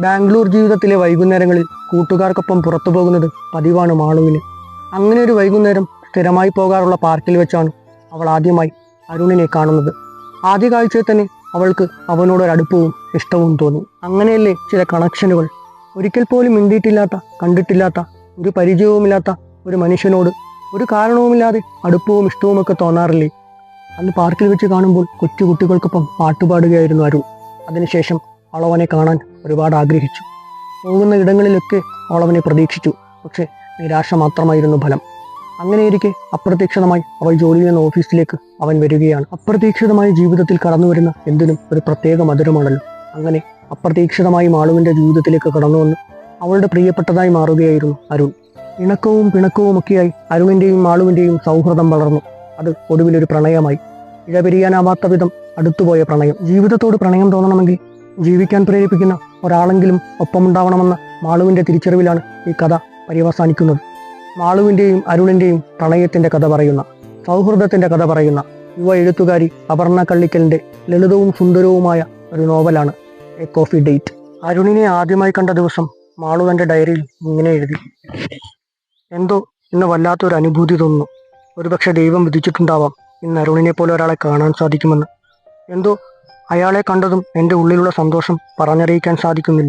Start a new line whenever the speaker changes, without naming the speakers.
ബാംഗ്ലൂർ ജീവിതത്തിലെ വൈകുന്നേരങ്ങളിൽ കൂട്ടുകാർക്കൊപ്പം പുറത്തു പോകുന്നത് പതിവാണ് മാളുവിന്. അങ്ങനെ ഒരു വൈകുന്നേരം സ്ഥിരമായി പോകാറുള്ള പാർക്കിൽ വെച്ചാണ് അവൾ ആദ്യമായി അരുണിനെ കാണുന്നത്. ആദ്യ കാഴ്ചയിൽ തന്നെ അവൾക്ക് അവനോട് ഒരു അടുപ്പവും ഇഷ്ടവും തോന്നി. അങ്ങനെയല്ലേ ചില കണക്ഷനുകൾ? ഒരിക്കൽ പോലും മിണ്ടിയിട്ടില്ലാത്ത കണ്ടിട്ടില്ലാത്ത ഒരു പരിചയവുമില്ലാത്ത ഒരു മനുഷ്യനോട് ഒരു കാരണവുമില്ലാതെ അടുപ്പവും ഇഷ്ടവുമൊക്കെ തോന്നാറില്ലേ? അന്ന് പാർക്കിൽ വെച്ച് കാണുമ്പോൾ കൊച്ചു കുട്ടികൾക്കൊപ്പം പാട്ടുപാടുകയായിരുന്നു അരുൺ. അതിനുശേഷം അളവനെ കാണാൻ ഒരുപാട് ആഗ്രഹിച്ചു. പോകുന്ന ഇടങ്ങളിലൊക്കെ അവൾ അവനെ പ്രതീക്ഷിച്ചു. പക്ഷേ നിരാശ മാത്രമായിരുന്നു ഫലം. അങ്ങനെയിരിക്കെ അപ്രതീക്ഷിതമായി അവൾ ജോലി ചെയ്യുന്ന ഓഫീസിലേക്ക് അവൻ വരികയാണ്. അപ്രതീക്ഷിതമായി ജീവിതത്തിൽ കടന്നു വരുന്ന എന്തിനും ഒരു പ്രത്യേക മധുരമാണല്ലോ. അങ്ങനെ അപ്രതീക്ഷിതമായി മാളുവിന്റെ ജീവിതത്തിലേക്ക് കടന്നു വന്ന് അവളുടെ പ്രിയപ്പെട്ടതായി മാറുകയായിരുന്നു അരുൺ. ഇണക്കവും പിണക്കവും ഒക്കെയായി അരുണിന്റെയും മാളുവിന്റെയും സൗഹൃദം വളർന്നു. അത് ഒടുവിലൊരു പ്രണയമായി. ഇഴപിരിയാനാവാത്ത വിധം അടുത്തുപോയ പ്രണയം. ജീവിതത്തോട് പ്രണയം തോന്നണമെങ്കിൽ ജീവിക്കാൻ പ്രേരിപ്പിക്കുന്ന ഒരാളെങ്കിലും ഒപ്പമുണ്ടാവണമെന്ന മാളുവിന്റെ തിരിച്ചറിവിലാണ് ഈ കഥ പര്യവസാനിക്കുന്നത്. മാളുവിന്റെയും അരുണിന്റെയും പ്രണയത്തിന്റെ കഥ പറയുന്ന സൗഹൃദത്തിന്റെ കഥ പറയുന്ന യുവ എഴുത്തുകാരി അപർണ കള്ളിക്കലിന്റെ ലളിതവും സുന്ദരവുമായ ഒരു നോവലാണ് എ കോഫി ഡേറ്റ് അരുണിനെ ആദ്യമായി കണ്ട ദിവസം മാളു തന്റെ ഡയറിയിൽ ഇങ്ങനെ എഴുതി. എന്തോ ഇന്ന് വല്ലാത്തൊരു അനുഭൂതി തോന്നുന്നു. ഒരുപക്ഷെ ദൈവം വിധിച്ചിട്ടുണ്ടാവാം. ഇന്ന് അരുണിനെ പോലെ ഒരാളെ കാണാൻ സാധിക്കുമെന്ന്. എന്തോ അയാളെ കണ്ടതും എന്റെ ഉള്ളിലുള്ള സന്തോഷം പറഞ്ഞറിയിക്കാൻ സാധിക്കുന്നില്ല.